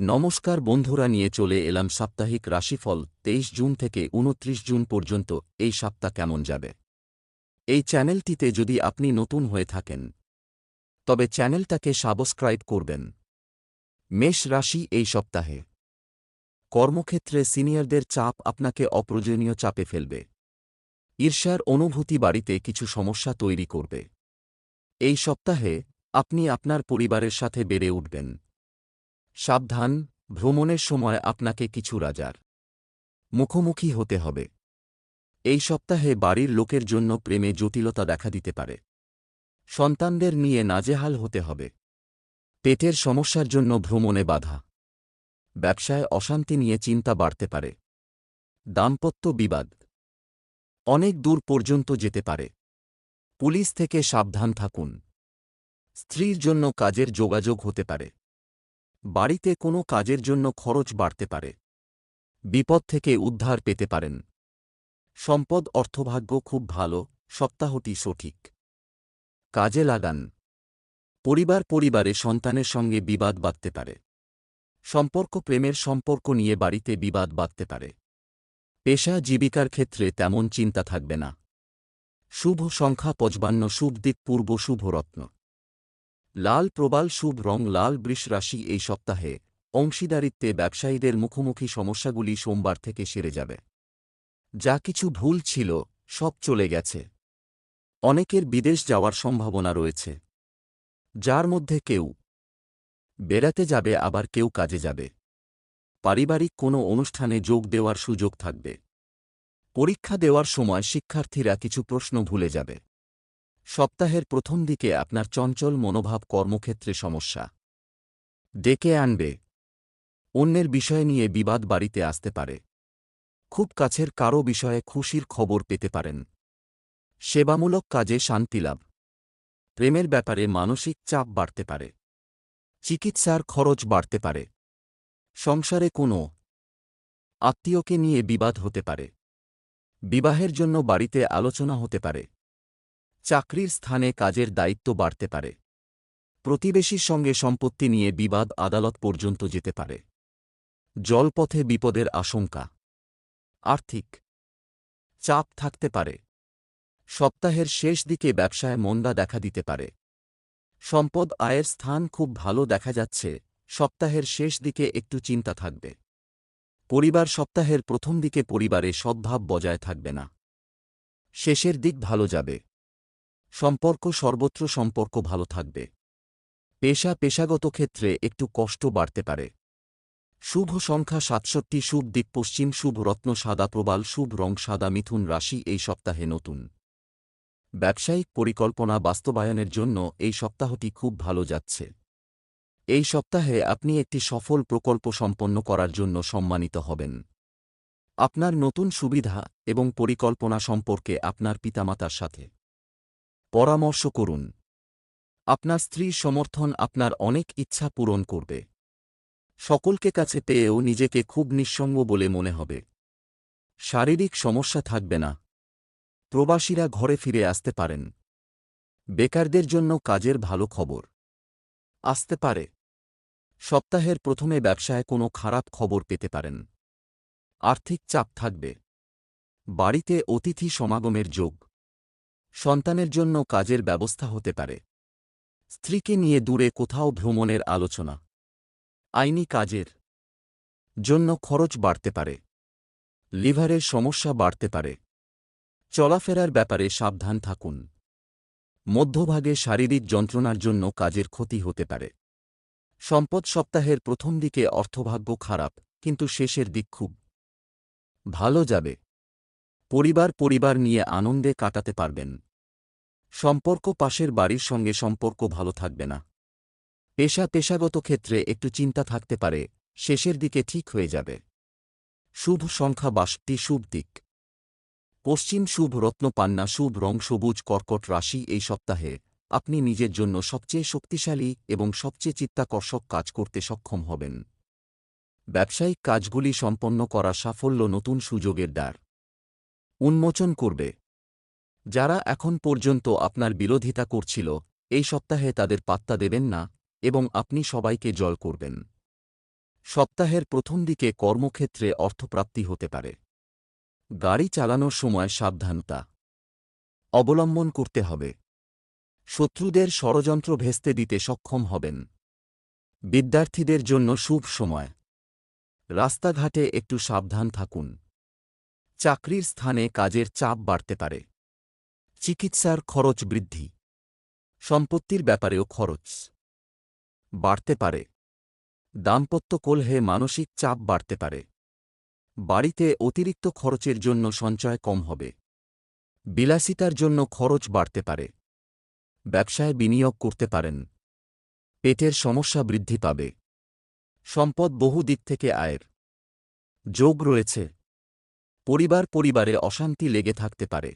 নমস্কার বন্ধুরা, নিয়ে চলে এলাম সাপ্তাহিক রাশিফল তেইশ জুন থেকে উনত্রিশ জুন পর্যন্ত। এই সপ্তাহ কেমন যাবে? এই চ্যানেলটিতে যদি আপনি নতুন হয়ে থাকেন, তবে চ্যানেলটাকে সাবস্ক্রাইব করবেন। মেষ রাশি এই সপ্তাহে। কর্মক্ষেত্রে সিনিয়রদের চাপ আপনাকে অপ্রয়োজনীয় চাপে ফেলবে। ঈর্ষার অনুভূতি বাড়িতে কিছু সমস্যা তৈরি করবে। এই সপ্তাহে আপনি আপনার পরিবারের সাথে বেড়ে উঠবেন। সাবধান, ভ্রমণের সময় আপনাকে কিছু রাজার মুখোমুখি হতে হবে। এই সপ্তাহে বাড়ির লোকের জন্য প্রেমে জটিলতা দেখা দিতে পারে। সন্তানদের নিয়ে নাজেহাল হতে হবে। পেটের সমস্যার জন্য ভ্রমণে বাধা। ব্যবসায় অশান্তি নিয়ে চিন্তা বাড়তে পারে। দাম্পত্য বিবাদ। অনেক দূর পর্যন্ত যেতে পারে। পুলিশ থেকে সাবধান থাকুন। স্ত্রীর জন্য কাজের যোগাযোগ হতে পারে। বাড়িতে কোনো কাজের জন্য খরচ বাড়তে পারে। বিপদ থেকে উদ্ধার পেতে পারেন। সম্পদ অর্থভাগ্য খুব ভালো, সপ্তাহটি সঠিক। কাজে লাগান। পরিবার পরিবারে সন্তানের সঙ্গে বিবাদ বাঁধতে পারে। সম্পর্ক প্রেমের সম্পর্ক নিয়ে বাড়িতে বিবাদ বাঁধতে পারে। পেশা জীবিকার ক্ষেত্রে তেমন চিন্তা থাকবে না। শুভ সংখ্যা পঁচবান্ন শুভ দিক পূর্ব, শুভ রত্ন। লাল প্রবাল শুভ রং লাল বৃষ রাশি এই সপ্তাহে। অংশীদারিত্বে ব্যবসায়ীদের মুখোমুখি সমস্যাগুলি সোমবার থেকে সেরে যাবে। যা কিছু ভুল ছিল, সব চলে গেছে। অনেকের বিদেশ যাওয়ার সম্ভাবনা রয়েছে। যার মধ্যে কেউ বেড়াতে যাবে, আবার কেউ কাজে যাবে। পারিবারিক কোনো অনুষ্ঠানে যোগ দেওয়ার সুযোগ থাকবে। পরীক্ষা দেওয়ার সময় শিক্ষার্থীরা কিছু প্রশ্ন ভুলে যাবে। সপ্তাহের প্রথম দিকে আপনার চঞ্চল মনোভাব কর্মক্ষেত্রে সমস্যা। ডেকে আনবে। অন্যের বিষয় নিয়ে বিবাদ বাড়িতে আসতে পারে। খুব কাছের কারও বিষয়ে খুশির খবর পেতে পারেন। সেবামূলক কাজে শান্তিলাভ প্রেমের ব্যাপারে মানসিক চাপ বাড়তে পারে। চিকিৎসার খরচ বাড়তে পারে। সংসারে কোনো আত্মীয়কে নিয়ে বিবাদ হতে পারে। বিবাহের জন্য বাড়িতে আলোচনা হতে পারে। চাকরির স্থানে কাজের দায়িত্ব বাড়তে পারে। প্রতিবেশীর সঙ্গে সম্পত্তি নিয়ে বিবাদ আদালত পর্যন্ত যেতে পারে। জলপথে বিপদের আশঙ্কা। আর্থিক চাপ থাকতে পারে। সপ্তাহের শেষ দিকে ব্যবসায় মন্দা দেখা দিতে পারে। সম্পদ আয়ের স্থান খুব ভালো দেখা যাচ্ছে, সপ্তাহের শেষ দিকে একটু চিন্তা থাকবে। পরিবার সপ্তাহের প্রথম দিকে পরিবারে সদ্ভাব বজায় থাকবে না। শেষের দিক ভালো যাবে। সম্পর্ক সর্বত্র সম্পর্ক ভালো থাকবে। পেশা পেশাগত ক্ষেত্রে একটু কষ্ট বাড়তে পারে। শুভ সংখ্যা সাতষট্টি, শুভ দিক পশ্চিম, শুভ রত্ন সাদা প্রবাল, শুভ রং সাদা মিথুন রাশি এই সপ্তাহে নতুন। ব্যবসায়িক পরিকল্পনা বাস্তবায়নের জন্য এই সপ্তাহটি খুব ভালো যাচ্ছে। এই সপ্তাহে আপনি একটি সফল প্রকল্প সম্পন্ন করার জন্য সম্মানিত হবেন। আপনার নতুন সুবিধা এবং পরিকল্পনা সম্পর্কে আপনার পিতামাতার সাথে। পরামর্শ করুন। আপনার স্ত্রীর সমর্থন আপনার অনেক ইচ্ছা পূরণ করবে। সকলকে কাছে পেয়েও নিজেকে খুব নিঃসঙ্গ বলে মনে হবে। শারীরিক সমস্যা থাকবে না। প্রবাসীরা ঘরে ফিরে আসতে পারেন। বেকারদের জন্য কাজের ভালো খবর। আসতে পারে। সপ্তাহের প্রথমে ব্যবসায় কোনো খারাপ খবর পেতে পারেন। আর্থিক চাপ থাকবে। বাড়িতে অতিথি সমাগমের যোগ। সন্তানের জন্য কাজের ব্যবস্থা হতে পারে। স্ত্রীকে নিয়ে দূরে কোথাও ভ্রমণের আলোচনা। আইনি কাজের জন্য খরচ বাড়তে পারে। লিভারের সমস্যা বাড়তে পারে। চলাফেরার ব্যাপারে সাবধান থাকুন। মধ্যভাগে শারীরিক যন্ত্রণার জন্য কাজের ক্ষতি হতে পারে। সম্পদ সপ্তাহের প্রথম দিকে অর্থভাগ্য খারাপ, কিন্তু শেষের দিক খুব ভালো যাবে। পরিবার পরিবার নিয়ে আনন্দে কাটাতে পারবেন। সম্পর্ক পাশের বাড়ির সঙ্গে সম্পর্ক ভালো থাকবে না। পেশা পেশাগত ক্ষেত্রে একটু চিন্তা থাকতে পারে, শেষের দিকে ঠিক হয়ে যাবে। শুভ সংখ্যা বাষট্টি, শুভ দিক। পশ্চিম শুভ রত্ন রত্নপান্না শুভ রং সবুজ, কর্কট রাশি এই সপ্তাহে আপনি নিজের জন্য সবচেয়ে শক্তিশালী এবং সবচেয়ে চিত্তাকর্ষক কাজ করতে সক্ষম হবেন। ব্যবসায়িক কাজগুলি সম্পন্ন করা সাফল্য নতুন সুযোগের দ্বার। উন্মোচন করবে। যারা এখন পর্যন্ত আপনার বিরোধিতা করছিল, এই সপ্তাহে তাদের পাত্তা দেবেন না এবং আপনি সবাইকে জল করবেন। সপ্তাহের প্রথম দিকে কর্মক্ষেত্রে অর্থপ্রাপ্তি হতে পারে। গাড়ি চালানোর সময় সাবধানতা। অবলম্বন করতে হবে। শত্রুদের ষড়যন্ত্র ভেস্তে দিতে সক্ষম হবেন। বিদ্যার্থীদের জন্য শুভ সময়। রাস্তাঘাটে একটু সাবধান থাকুন। চাকরির স্থানে কাজের চাপ বাড়তে পারে। চিকিৎসার খরচ বৃদ্ধি। সম্পত্তির ব্যাপারেও খরচ বাড়তে পারে। দাম্পত্য কলহে মানসিক চাপ বাড়তে পারে। বাড়িতে অতিরিক্ত খরচের জন্য সঞ্চয় কম হবে। বিলাসিতার জন্য খরচ বাড়তে পারে। ব্যবসায় বিনিয়োগ করতে পারেন। পেটের সমস্যা বৃদ্ধি পাবে। সম্পদ বহু দিক থেকে আয়ের। যোগ রয়েছে। পরিবার পরিবারে অশান্তি লেগে থাকতে পারে।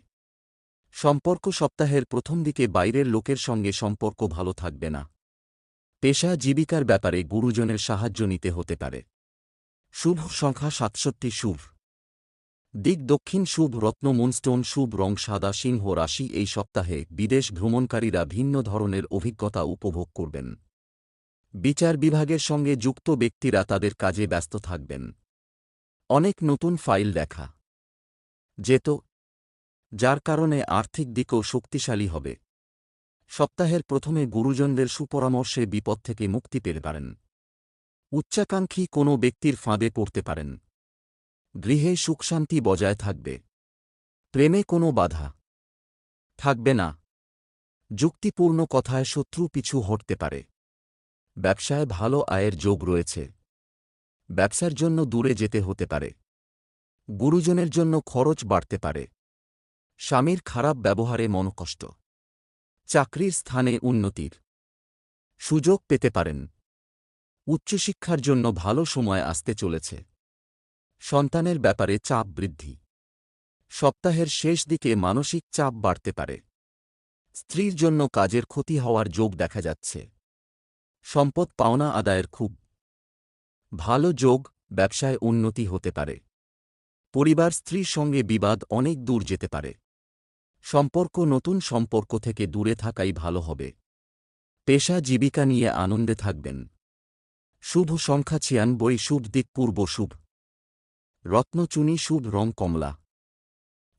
সম্পর্ক সপ্তাহের প্রথম দিকে বাইরের লোকের সঙ্গে সম্পর্ক ভালো থাকবে না। পেশা জীবিকার ব্যাপারে গুরুজনের সাহায্য নিতে হতে পারে। শুভ সংখ্যা সাতষট্টি শুভ। দিক দক্ষিণ শুভ রত্ন মুনস্টোন শুভ রং সাদা সিংহ রাশি এই সপ্তাহে বিদেশ ভ্রমণকারীরা ভিন্ন ধরনের অভিজ্ঞতা উপভোগ করবেন। বিচার বিভাগের সঙ্গে যুক্ত ব্যক্তিরা তাদের কাজে ব্যস্ত থাকবেন। অনেক নতুন ফাইল দেখা। যেত, যার কারণে আর্থিক দিকও শক্তিশালী হবে। সপ্তাহের প্রথমে গুরুজনদের সুপরামর্শে বিপদ থেকে মুক্তি পেতে পারেন। উচ্চাকাঙ্ক্ষী কোনো ব্যক্তির ফাঁদে পড়তে পারেন। গৃহে সুখশান্তি বজায় থাকবে। প্রেমে কোনো বাধা থাকবে না। যুক্তিপূর্ণ কথায় শত্রু পিছু হটতে পারে। ব্যবসায় ভালো আয়ের যোগ রয়েছে। ব্যবসার জন্য দূরে যেতে হতে পারে। গুরুজনের জন্য খরচ বাড়তে পারে। স্বামীর খারাপ ব্যবহারে মনকষ্ট। চাকরির স্থানে উন্নতির সুযোগ পেতে পারেন। উচ্চশিক্ষার জন্য ভালো সময় আসতে চলেছে। সন্তানের ব্যাপারে চাপ বৃদ্ধি। সপ্তাহের শেষ দিকে মানসিক চাপ বাড়তে পারে। স্ত্রীর জন্য কাজের ক্ষতি হওয়ার যোগ দেখা যাচ্ছে। সম্পদ পাওনা আদায়ের খুব ভালো যোগ ব্যবসায় উন্নতি হতে পারে। পরিবার স্ত্রীর সঙ্গে বিবাদ অনেক দূর যেতে পারে। সম্পর্ক নতুন সম্পর্ক থেকে দূরে থাকাই ভালো হবে। পেশা জীবিকা নিয়ে আনন্দে থাকবেন। শুভ সংখ্যা ছিয়ানব্বই, শুভ দিক পূর্ব শুভ। রত্নচুনি শুভ রং, কমলা।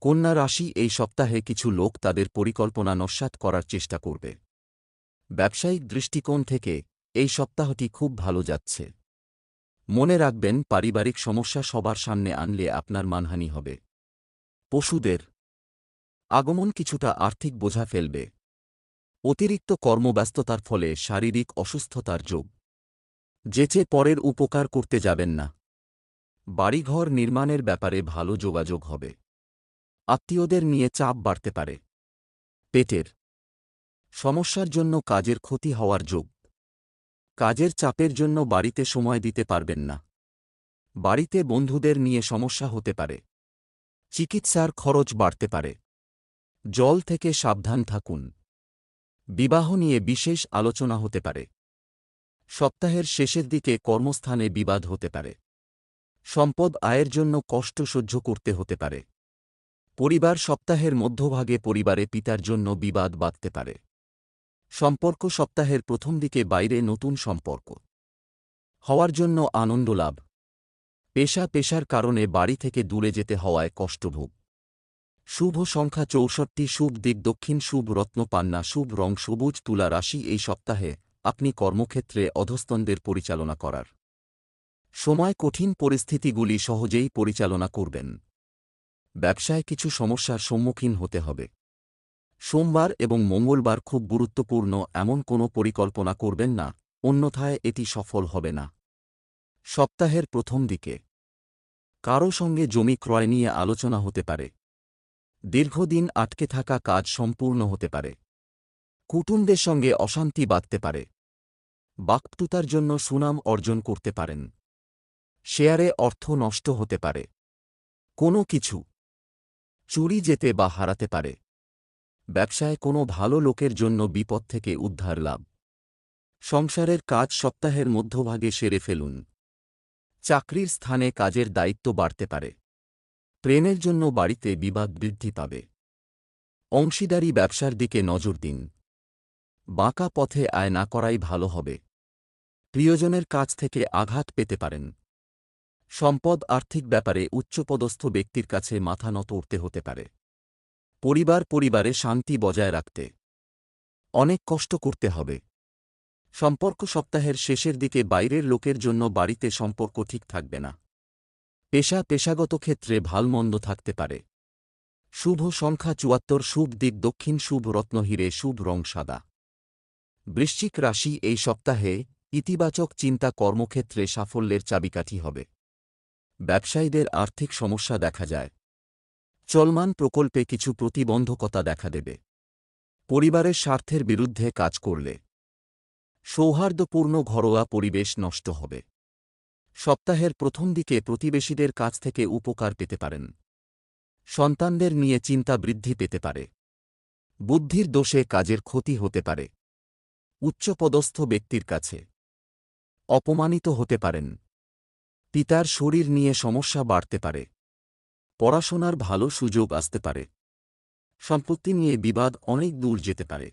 কন্যা রাশি, এই সপ্তাহে কিছু লোক তাদের পরিকল্পনা নস্যাৎ করার চেষ্টা করবে। ব্যবসায়িক দৃষ্টিকোণ থেকে এই সপ্তাহটি খুব ভালো যাচ্ছে। মনে রাখবেন, পারিবারিক সমস্যা সবার সামনে আনলে আপনার মানহানি হবে। পশুদের আগমন কিছুটা আর্থিক বোঝা ফেলবে। অতিরিক্ত কর্মব্যস্ততার ফলে শারীরিক অসুস্থতার যোগ। যেচে পরের উপকার করতে যাবেন না। বাড়িঘর নির্মাণের ব্যাপারে ভালো যোগাযোগ হবে। আত্মীয়দের নিয়ে চাপ বাড়তে পারে। পেটের সমস্যার জন্য কাজের ক্ষতি হওয়ার যোগ। কাজের চাপের জন্য বাড়িতে সময় দিতে পারবেন না। বাড়িতে বন্ধুদের নিয়ে সমস্যা হতে পারে। চিকিৎসার খরচ বাড়তে পারে। জল থেকে সাবধান থাকুন। বিবাহ নিয়ে বিশেষ আলোচনা হতে পারে। সপ্তাহের শেষের দিকে কর্মস্থানে বিবাদ হতে পারে। সম্পদ আয়ের জন্য কষ্ট সহ্য করতে হতে পারে। পরিবার সপ্তাহের মধ্যভাগে পরিবারে পিতার জন্য বিবাদ বাঁধতে পারে। সম্পর্ক সপ্তাহের প্রথম দিকে বাইরে নতুন সম্পর্ক। হওয়ার জন্য আনন্দ লাভ। পেশা পেশার কারণে বাড়ি থেকে দূরে যেতে হওয়ায় কষ্টভোগ শুভ সংখ্যা চৌষট্টি, শুভ দিক দক্ষিণ, শুভ রত্ন রত্নপান্না শুভ রং, সবুজ তুলা রাশি এই সপ্তাহে আপনি কর্মক্ষেত্রে অধস্তনদের পরিচালনা করার। সময় কঠিন পরিস্থিতিগুলি সহজেই পরিচালনা করবেন। ব্যবসায় কিছু সমস্যার সম্মুখীন হতে হবে। সোমবার এবং মঙ্গলবার খুব গুরুত্বপূর্ণ এমন কোনো পরিকল্পনা করবেন না, অন্যথায় এটি সফল হবে না। সপ্তাহের প্রথম দিকে। কারও সঙ্গে জমি ক্রয় নিয়ে আলোচনা হতে পারে। দীর্ঘদিন আটকে থাকা কাজ সম্পূর্ণ হতে পারে। কুটুমদের সঙ্গে অশান্তি বাঁধতে পারে। বাক্তুতার জন্য সুনাম অর্জন করতে পারেন। শেয়ারে অর্থ নষ্ট হতে পারে। কোনো কিছু। চুরি যেতে বা হারাতে পারে। ব্যবসায় কোনো ভালো লোকের জন্য বিপদ থেকে উদ্ধার লাভ। সংসারের কাজ সপ্তাহের মধ্যভাগে সেরে ফেলুন। চাকরির স্থানে কাজের দায়িত্ব বাড়তে পারে। প্রেমের জন্য বাড়িতে বিবাদ বৃদ্ধি পাবে। অংশীদারি ব্যবসার দিকে নজর দিন। বাঁকা পথে আয় না করাই ভালো হবে। প্রিয়জনের কাছ থেকে আঘাত পেতে পারেন। সম্পদ আর্থিক ব্যাপারে উচ্চপদস্থ ব্যক্তির কাছে মাথা নত উঠতে হতে পারে। পরিবার পরিবারে শান্তি বজায় রাখতে। অনেক কষ্ট করতে হবে। সম্পর্ক সপ্তাহের শেষের দিকে বাইরের লোকের জন্য বাড়িতে সম্পর্ক ঠিক থাকবে না। পেশা পেশাগত ক্ষেত্রে ভালমন্দ থাকতে পারে। শুভ সংখ্যা চুয়াত্তর, শুভ দিক দক্ষিণ, শুভ রত্ন হিরে, শুভ রং সাদা। বৃশ্চিক রাশি এই সপ্তাহে ইতিবাচক চিন্তা কর্মক্ষেত্রে সাফল্যের চাবিকাঠি হবে। ব্যবসায়ীদের আর্থিক সমস্যা দেখা যায়। চলমান প্রকল্পে কিছু প্রতিবন্ধকতা দেখা দেবে। পরিবারের স্বার্থের বিরুদ্ধে কাজ করলে সৌহার্দ্যপূর্ণ ঘরোয়া পরিবেশ নষ্ট হবে। সপ্তাহের প্রথম দিকে প্রতিবেশীদের কাছ থেকে উপকার পেতে পারেন। সন্তানদের নিয়ে চিন্তা বৃদ্ধি পেতে পারে। বুদ্ধির দোষে কাজের ক্ষতি হতে পারে। উচ্চপদস্থ ব্যক্তির কাছে অপমানিত হতে পারেন। পিতার শরীর নিয়ে সমস্যা বাড়তে পারে। পড়াশোনার ভালো সুযোগ আসতে পারে। সম্পত্তি নিয়ে বিবাদ অনেক দূর যেতে পারে।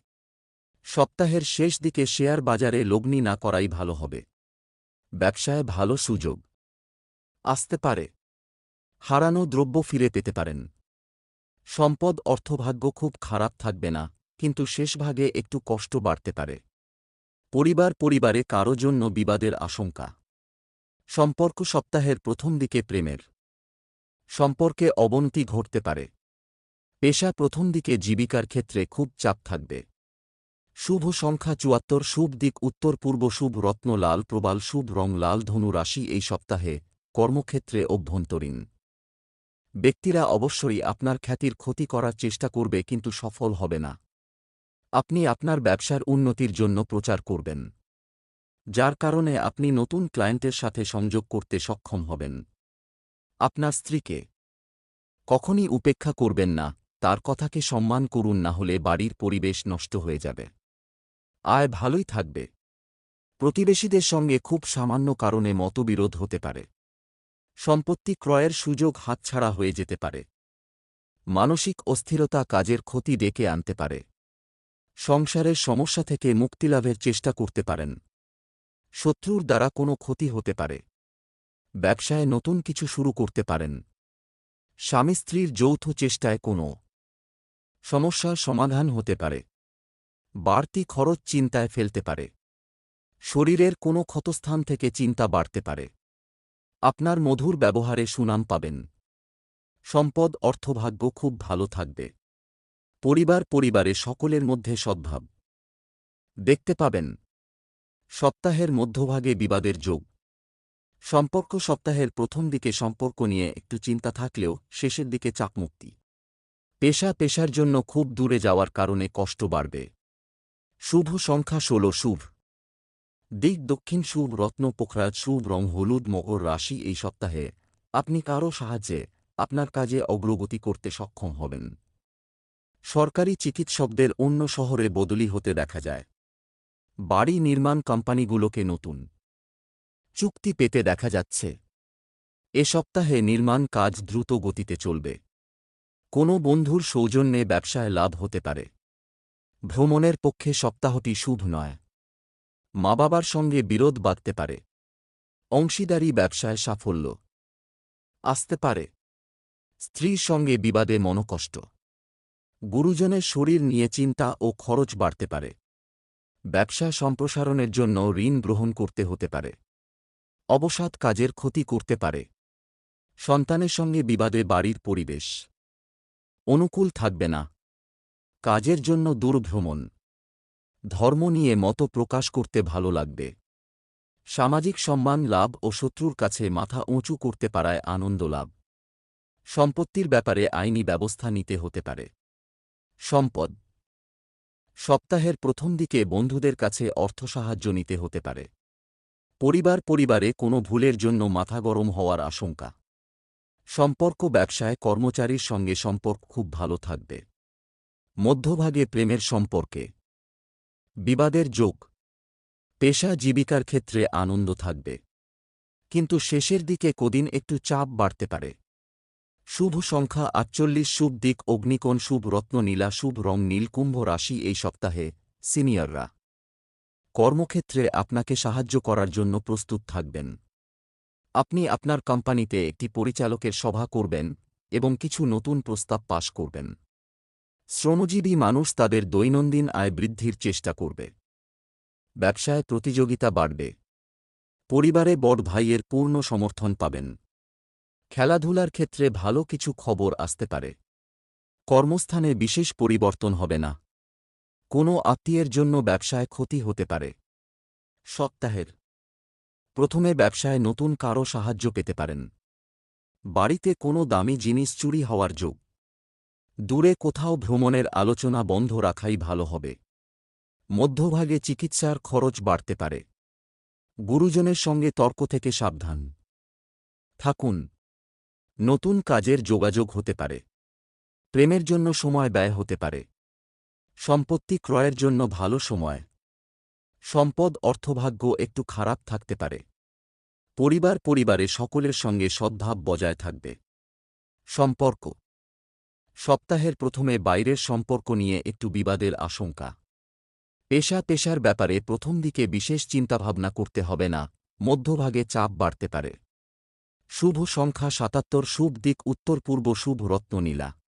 সপ্তাহের শেষ দিকে শেয়ার বাজারে লগ্নি না করাই ভালো হবে। ব্যবসায় ভালো সুযোগ আসতে পারে। হারানো দ্রব্য ফিরে পেতে পারেন। সম্পদ অর্থভাগ্য খুব খারাপ থাকবে না, কিন্তু শেষভাগে একটু কষ্ট বাড়তে পারে। পরিবার পরিবারে কারও জন্য বিবাদের আশঙ্কা। সম্পর্ক সপ্তাহের প্রথম দিকে প্রেমের। সম্পর্কে অবনতি ঘটতে পারে। পেশা প্রথম দিকে জীবিকার ক্ষেত্রে খুব চাপ থাকবে। শুভ সংখ্যা চুয়াত্তর, শুভ দিক উত্তর, পূর্ব শুভ, রত্ন লাল, প্রবাল শুভ, রং লাল, ধনু রাশি এই সপ্তাহে কর্মক্ষেত্রে অভ্যন্তরীণ। ব্যক্তিরা অবশ্যই আপনার খ্যাতির ক্ষতি করার চেষ্টা করবে কিন্তু সফল হবে না। আপনি আপনার ব্যবসার উন্নতির জন্য প্রচার করবেন। যার কারণে আপনি নতুন ক্লায়েন্টের সাথে সংযোগ করতে সক্ষম হবেন। আপনার স্ত্রীকে। কখনই উপেক্ষা করবেন না, তার কথাকে সম্মান করুন না হলে বাড়ির পরিবেশ নষ্ট হয়ে যাবে। আয় ভালোই থাকবে। প্রতিবেশীদের সঙ্গে খুব সামান্য কারণে মতবিরোধ হতে পারে। সম্পত্তি ক্রয়ের সুযোগ হাতছাড়া হয়ে যেতে পারে। মানসিক অস্থিরতা কাজের ক্ষতি ডেকে আনতে পারে। সংসারের সমস্যা থেকে মুক্তিলাভের চেষ্টা করতে পারেন। শত্রুর দ্বারা কোনো ক্ষতি হতে পারে। ব্যবসায় নতুন কিছু শুরু করতে পারেন। স্বামী স্ত্রীর যৌথ চেষ্টায় কোনো সমস্যার সমাধান হতে পারে। বাড়তি খরচ চিন্তায় ফেলতে পারে। শরীরের কোনো ক্ষতস্থান থেকে চিন্তা বাড়তে পারে। আপনার মধুর ব্যবহারে সুনাম পাবেন। সম্পদ, অর্থভাগ্য খুব ভালো থাকবে। পরিবার পরিবারে সকলের মধ্যে সদ্ভাব। দেখতে পাবেন। সপ্তাহের মধ্যভাগে বিবাদের যোগ। সম্পর্ক সপ্তাহের প্রথম দিকে সম্পর্ক নিয়ে একটু চিন্তা থাকলেও শেষের দিকে চাপমুক্তি পেশা পেশার জন্য খুব দূরে যাওয়ার কারণে কষ্ট বাড়বে। শুভ সংখ্যা ষোলো, শুভ। দিক দক্ষিণ শুভ, রত্ন পোখরাজ, শুভ, রং হলুদ, মকর রাশি এই সপ্তাহে আপনি কারও সাহায্যে আপনার কাজে অগ্রগতি করতে সক্ষম হবেন। সরকারি চিকিৎসকদের অন্য শহরে বদলি হতে দেখা যায়। বাড়ি নির্মাণ কোম্পানিগুলোকে নতুন। চুক্তি পেতে দেখা যাচ্ছে। এ সপ্তাহে নির্মাণ কাজ দ্রুত গতিতে চলবে। কোনো বন্ধুর সৌজন্যে ব্যবসায় লাভ হতে পারে। ভ্রমণের পক্ষে সপ্তাহটি শুভ নয়। মা বাবার সঙ্গে বিরোধ বাঁধতে পারে। অংশীদারি ব্যবসায় সাফল্য। আসতে পারে। স্ত্রীর সঙ্গে বিবাদে মনকষ্ট। গুরুজনের শরীর নিয়ে চিন্তা ও খরচ বাড়তে পারে। ব্যবসা সম্প্রসারণের জন্য ঋণ গ্রহণ করতে হতে পারে। অবসাদ কাজের ক্ষতি করতে পারে। সন্তানের সঙ্গে বিবাদে বাড়ির পরিবেশ। অনুকূল থাকবে না। কাজের জন্য দূরভ্রমণ। ধর্ম নিয়ে মত প্রকাশ করতে ভালো লাগবে। সামাজিক সম্মান, লাভ ও শত্রুর কাছে মাথা উঁচু করতে পারায় আনন্দ লাভ। সম্পত্তির ব্যাপারে আইনি ব্যবস্থা নিতে হতে পারে। সম্পদ। সপ্তাহের প্রথম দিকে বন্ধুদের কাছে অর্থ সাহায্য নিতে হতে পারে। পরিবার পরিবারে কোনো ভুলের জন্য মাথা গরম হওয়ার আশঙ্কা। সম্পর্ক ব্যবসায় কর্মচারীর সঙ্গে সম্পর্ক খুব ভালো থাকবে। মধ্যভাগে প্রেমের সম্পর্কে। বিবাদের যোগ। পেশা জীবিকার ক্ষেত্রে আনন্দ থাকবে। কিন্তু শেষের দিকে কদিন একটু চাপ বাড়তে পারে। শুভ সংখ্যা আটচল্লিশ, শুভ দিক, অগ্নিকোণ, শুভ রত্ন নীলা শুভ রং নীলকুম্ভ রাশি এই সপ্তাহে সিনিয়ররা। কর্মক্ষেত্রে আপনাকে সাহায্য করার জন্য প্রস্তুত থাকবেন। আপনি আপনার কোম্পানিতে একটি পরিচালকের সভা করবেন এবং কিছু নতুন প্রস্তাব পাশ করবেন। শ্রমজীবী মানুষ তাদের দৈনন্দিন আয় বৃদ্ধির চেষ্টা করবে। ব্যবসায় প্রতিযোগিতা বাড়বে। পরিবারে বড় ভাইয়ের পূর্ণ সমর্থন পাবেন। খেলাধুলার ক্ষেত্রে ভালো কিছু খবর আসতে পারে। কর্মস্থানে বিশেষ পরিবর্তন হবে না। কোনো আত্মীয়ের জন্য ব্যবসায় ক্ষতি হতে পারে। সপ্তাহের। প্রথমে ব্যবসায় নতুন কারও সাহায্য পেতে পারেন। বাড়িতে কোনো দামি জিনিস চুরি হওয়ার যোগ। দূরে কোথাও ভ্রমণের আলোচনা বন্ধ রাখাই ভালো হবে। মধ্যভাগে চিকিৎসার খরচ বাড়তে পারে। গুরুজনের সঙ্গে তর্ক থেকে সাবধান। থাকুন। নতুন কাজের যোগাযোগ হতে পারে। প্রেমের জন্য সময় ব্যয় হতে পারে। সম্পত্তি ক্রয়ের জন্য ভালো সময়। সম্পদ অর্থভাগ্য একটু খারাপ থাকতে পারে। পরিবার পরিবারে সকলের সঙ্গে সদ্ভাব বজায় থাকবে। সম্পর্ক। সপ্তাহের প্রথমে বাইরের সম্পর্ক নিয়ে একটু বিবাদের আশঙ্কা। পেশা পেশার ব্যাপারে প্রথম দিকে বিশেষ চিন্তাভাবনা করতে হবে না, মধ্যভাগে চাপ বাড়তে পারে। শুভ সংখ্যা সাতাত্তর, শুভ দিক উত্তর পূর্ব, শুভ রত্ন নীলা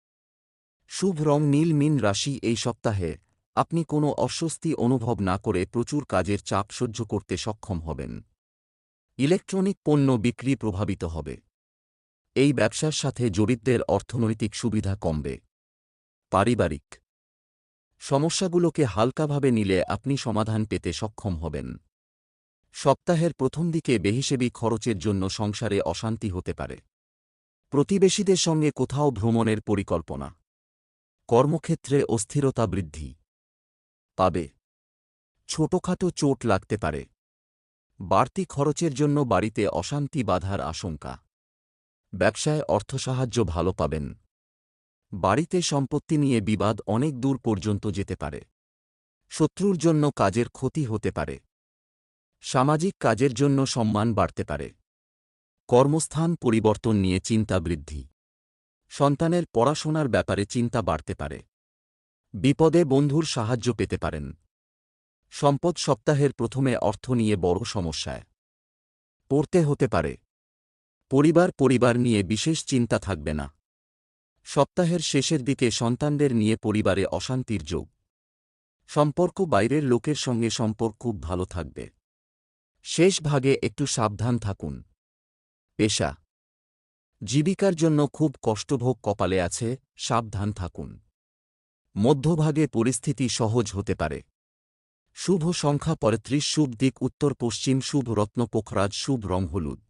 শুভ রং নীল মিন রাশি এই সপ্তাহে। আপনি কোনো অস্বস্তি অনুভব না করে প্রচুর কাজের চাপ সহ্য করতে সক্ষম হবেন। ইলেকট্রনিক পণ্য বিক্রি প্রভাবিত হবে। এই ব্যবসার সাথে জড়িতদের অর্থনৈতিক সুবিধা কমবে। পারিবারিক সমস্যাগুলোকে হালকাভাবে নিলে আপনি সমাধান পেতে সক্ষম হবেন। সপ্তাহের প্রথম দিকে বেহিসেবি খরচের জন্য সংসারে অশান্তি হতে পারে। প্রতিবেশীদের সঙ্গে কোথাও ভ্রমণের পরিকল্পনা কর্মক্ষেত্রে অস্থিরতা বৃদ্ধি পাবে। ছোটখাটো চোট লাগতে পারে। বাড়তি খরচের জন্য বাড়িতে অশান্তি বাধার আশঙ্কা। ব্যবসায় অর্থসাহায্য ভালো পাবেন। বাড়িতে সম্পত্তি নিয়ে বিবাদ অনেক দূর পর্যন্ত যেতে পারে। শত্রুর জন্য কাজের ক্ষতি হতে পারে। সামাজিক কাজের জন্য সম্মান বাড়তে পারে। কর্মস্থান পরিবর্তন নিয়ে চিন্তা বৃদ্ধি। সন্তানের পড়াশোনার ব্যাপারে চিন্তা বাড়তে পারে। বিপদে বন্ধুর সাহায্য পেতে পারেন। সম্পদ সপ্তাহের প্রথমে অর্থ নিয়ে বড় সমস্যায় পড়তে হতে পারে। পরিবার পরিবার নিয়ে বিশেষ চিন্তা থাকবে না। সপ্তাহের শেষের দিকে সন্তানদের নিয়ে পরিবারে অশান্তির যোগ। সম্পর্ক বাইরের লোকের সঙ্গে সম্পর্ক খুব ভালো থাকবে। শেষ ভাগে একটু সাবধান থাকুন। পেশা জীবিকার জন্য খুব কষ্টভোগ কপালে আছে, সাবধান থাকুন। মধ্যভাগে পরিস্থিতি সহজ হতে পারে। শুভ সংখ্যা পঁয়ত্রিশ, শুভ দিক উত্তর পশ্চিম, শুভ রত্ন পোখরাজ, শুভ রং হলুদ।